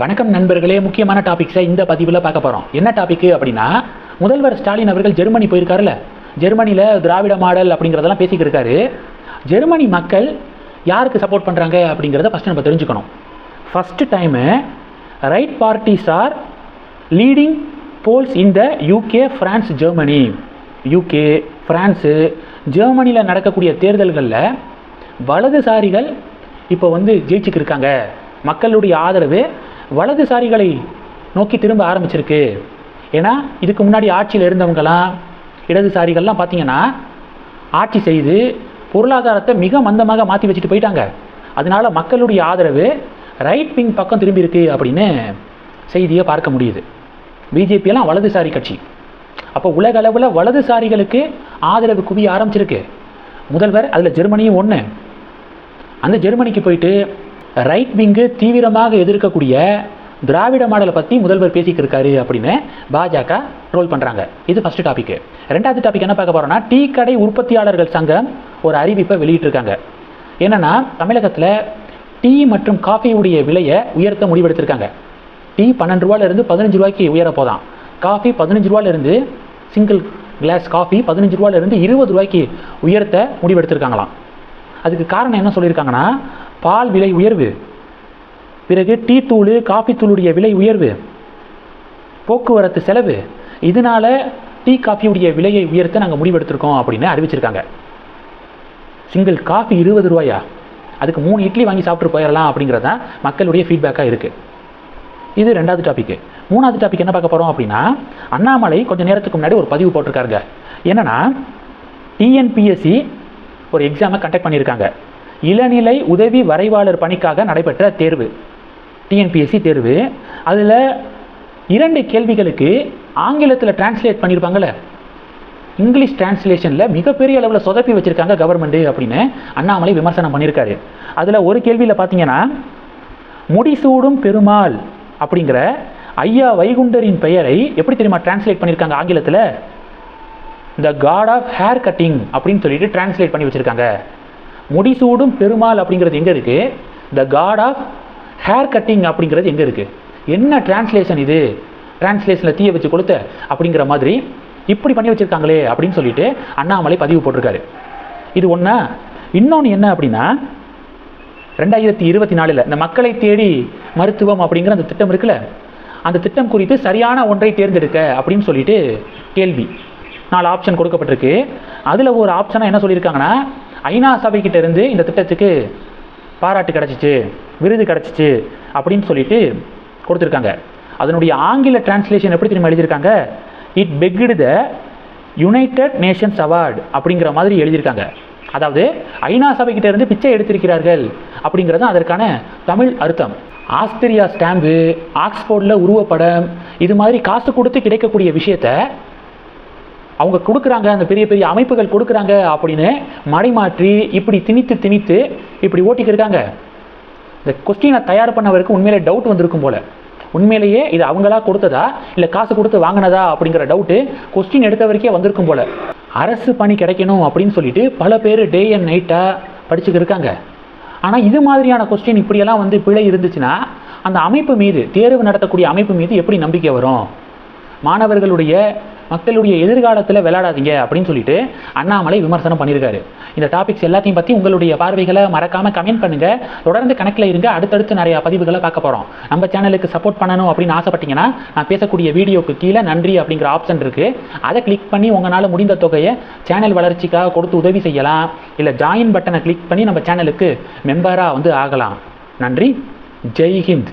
வணக்கம் நண்பர்களே முக்கியமான டாபிக்ஸை இந்த பதிவில் பார்க்க போகிறோம் என்ன டாபிக் அப்படின்னா முதல்வர் ஸ்டாலின் அவர்கள் ஜெர்மனி போயிருக்காருல்ல. ஜெர்மனியில் திராவிட மாடல் அப்படிங்கிறதெல்லாம் பேசிக்கிட்டு இருக்காரு. ஜெர்மனி மக்கள் யாருக்கு சப்போர்ட் பண்ணுறாங்க அப்படிங்கிறத ஃபஸ்ட்டு நம்ம தெரிஞ்சுக்கணும். First time right parties are leading polls in the UK France Germany UK France ஜெர்மனியில் நடக்கக்கூடிய தேர்தல்களில் வலதுசாரிகள் இப்போ வந்து ஜெயிச்சுக்கிருக்காங்க மக்களுடைய ஆதரவு வலதுசாரிகளை நோக்கி திரும்ப ஆரம்பிச்சிருக்கு. ஏன்னா இதுக்கு முன்னாடி ஆட்சியில் இருந்தவங்களாம் இடதுசாரிகள்லாம் பார்த்தீங்கன்னா ஆட்சி செய்து பொருளாதாரத்தை மிக மந்தமாக மாற்றி வச்சுட்டு போயிட்டாங்க. அதனால் மக்களுடைய ஆதரவு ரைட் விங் பக்கம் திரும்பியிருக்கு அப்படின்னு செய்தியை பார்க்க முடியுது. பிஜேபியெல்லாம் வலதுசாரி கட்சி. அப்போ உலக அளவில் வலதுசாரிகளுக்கு ஆதரவு குவிய ஆரம்பிச்சிருக்கு. முதல்வர் அதில் ஜெர்மனியும் ஒன்று அந்த ஜெர்மனிக்கு போயிட்டு ரைட் விங்கு தீவிரமாக எதிர்க்கக்கூடிய திராவிட மாடலை பற்றி முதல்வர் பேசிக்கிருக்காரு அப்படின்னு பாஜக ட்ரோல் பண்ணுறாங்க இது ஃபஸ்ட்டு டாபிக் ரெண்டாவது டாபிக் என்ன பார்க்க போகிறோம்னா டீ கடை உற்பத்தியாளர்கள் சங்கம் ஒரு அறிவிப்பை வெளியிட்டிருக்காங்க. என்னென்னா தமிழகத்தில் டீ மற்றும் காஃபியுடைய விலையை உயர்த்த முடிவெடுத்திருக்காங்க. டீ பன்னெண்டு ரூபாயிலிருந்து பதினஞ்சு ரூபாய்க்கு உயர காஃபி பதினஞ்சு ரூபாயிலிருந்து சிங்கிள் கிளாஸ் காஃபி பதினஞ்சு ரூபாயிலிருந்து இருபது ரூபாய்க்கு உயர்த்த முடிவெடுத்திருக்காங்களாம். அதுக்கு காரணம் என்ன சொல்லியிருக்காங்கன்னா பால் விலை உயர்வு. பிறகு டீ தூள் காஃபி தூளுடைய விலை உயர்வு. போக்குவரத்து செலவு. இதனால டீ காஃபியுடைய விலையை உயர்த்த நாங்கள் முடிவெடுத்திருக்கோம் அப்படின்னு அறிவிச்சிருக்காங்க. சிங்கிள் காஃபி இருபது ரூபாயா? அதுக்கு மூணு இட்லி வாங்கி சாப்பிட்டு போயிடலாம் அப்படிங்கிறது தான் மக்களுடைய ஃபீட்பேக்காக இருக்குது இது ரெண்டாவது டாபிக் மூணாவது டாபிக் என்ன பார்க்க போகிறோம் அப்படின்னா அண்ணாமலை கொஞ்சம் நேரத்துக்கு முன்னாடி ஒரு பதிவு போட்டிருக்காருங்க. என்னன்னா டிஎன்பிஎஸ்சி ஒரு எக்ஸாமை கண்டக்ட் பண்ணியிருக்காங்க. இளநிலை உதவி வரைவாளர் பணிக்காக நடைபெற்ற தேர்வு டிஎன்பிஎஸ்சி தேர்வு. அதில் இரண்டு கேள்விகளுக்கு ஆங்கிலத்தில் டிரான்ஸ்லேட் பண்ணியிருப்பாங்களே இங்கிலீஷ் டிரான்ஸ்லேஷனில் மிகப்பெரிய அளவில் சொதப்பி வச்சுருக்காங்க கவர்மெண்ட்டு அப்படின்னு அண்ணாமலை விமர்சனம் பண்ணியிருக்காரு அதில் ஒரு கேள்வியில் பார்த்தீங்கன்னா முடிசூடும் பெருமாள் அப்படிங்கிற ஐயா வைகுண்டரின் பெயரை எப்படி தெரியுமா டிரான்ஸ்லேட் பண்ணியிருக்காங்க ஆங்கிலத்தில்? The god of hair cutting அப்படின்னு சொல்லிட்டு டிரான்ஸ்லேட் பண்ணி வச்சுருக்காங்க. முடிசூடும் பெருமாள் அப்படிங்கிறது எங்கே இருக்குது the god of hair cutting அப்படிங்கிறது எங்கே இருக்குது என்ன டிரான்ஸ்லேஷன் இது? டிரான்ஸ்லேஷனில் தீய வச்சு கொடுத்த அப்படிங்கிற மாதிரி இப்படி பண்ணி வச்சுருக்காங்களே அப்படின்னு சொல்லிட்டு அண்ணாமலை பதிவு போட்டிருக்காரு. இது ஒன்றா இன்னொன்று என்ன அப்படின்னா ரெண்டாயிரத்தி இருபத்தி நாலில் இந்த மக்களை தேடி மருத்துவம் அப்படிங்கிற அந்த திட்டம் இருக்குல்ல? அந்த திட்டம் குறித்து சரியான ஒன்றை தேர்ந்தெடுக்க அப்படின்னு சொல்லிட்டு கேள்வி. நாலு ஆப்ஷன் கொடுக்கப்பட்டிருக்கு. அதில் ஒரு ஆப்ஷனாக என்ன சொல்லியிருக்காங்கன்னா ஐநா சபைக்கிட்ட இருந்து இந்த திட்டத்துக்கு பாராட்டு கிடச்சிச்சு விருது கிடச்சிச்சு அப்படின்னு சொல்லிட்டு கொடுத்துருக்காங்க. அதனுடைய ஆங்கில டிரான்ஸ்லேஷன் எப்படி திரும்ப எழுதியிருக்காங்க? It bagged the United Nations award அப்படிங்கிற மாதிரி எழுதியிருக்காங்க. அதாவது ஐநா சபைக்கிட்ட இருந்து பிச்சை எடுத்திருக்கிறார்கள் அப்படிங்கிறது அதற்கான தமிழ் அர்த்தம். ஆஸ்திரியா ஸ்டாம்பு ஆக்ஸ்போர்டில் உருவப்படம் இது மாதிரி காசு கொடுத்து கிடைக்கக்கூடிய விஷயத்த அவங்க கொடுக்குறாங்க அந்த பெரிய பெரிய அமைப்புகள் கொடுக்குறாங்க அப்படின்னு மடைமாற்றி இப்படி திணித்து திணித்து இப்படி ஓட்டிக்கு இருக்காங்க. இந்த கொஸ்டினை தயார் பண்ணவருக்கு உண்மையிலே டவுட் வந்திருக்கும் போல. உண்மையிலேயே இது அவங்களா கொடுத்ததா இல்லை காசு கொடுத்து வாங்கினதா அப்படிங்கிற டவுட்டு கொஸ்டின் எடுத்தவருக்கே வந்திருக்கும் போல. அரசு பணி கிடைக்கணும் அப்படின்னு சொல்லிட்டு பல பேர் டே அண்ட் நைட்டாக படிச்சுக்கிட்டு இருக்காங்க. ஆனால் இது மாதிரியான கொஸ்டின் இப்படியெல்லாம் வந்து பிழை இருந்துச்சுன்னா அந்த அமைப்பு மீது தேர்வு நடத்தக்கூடிய அமைப்பு மீது எப்படி நம்பிக்கை வரும்? மாணவர்களுடைய மக்களுடைய எதிர்காலத்தில் விளையாடாதீங்க அப்படின்னு சொல்லிட்டு அண்ணாமலை விமர்சனம் பண்ணியிருக்காரு. இந்த டாபிக்ஸ் எல்லாத்தையும் பற்றி உங்களுடைய பார்வைகளை மறக்காமல் கமெண்ட் பண்ணுங்கள் தொடர்ந்து கணக்கில் இருங்க. அடுத்தடுத்து நிறைய பதிவுகளை பார்க்க போகிறோம் நம்ம சேனலுக்கு சப்போர்ட் பண்ணணும் அப்படின்னு ஆசைப்பட்டீங்கன்னா நான் பேசக்கூடிய வீடியோக்கு கீழே நன்றி அப்படிங்கிற ஆப்ஷன் இருக்குது அதை கிளிக் பண்ணி உங்களால் முடிந்த தொகையை சேனல் வளர்ச்சிக்காக கொடுத்து உதவி செய்யலாம். இல்லை ஜாயின் பட்டனை கிளிக் பண்ணி நம்ம சேனலுக்கு மெம்பராக வந்து ஆகலாம். நன்றி. ஜெய் ஹிந்த்.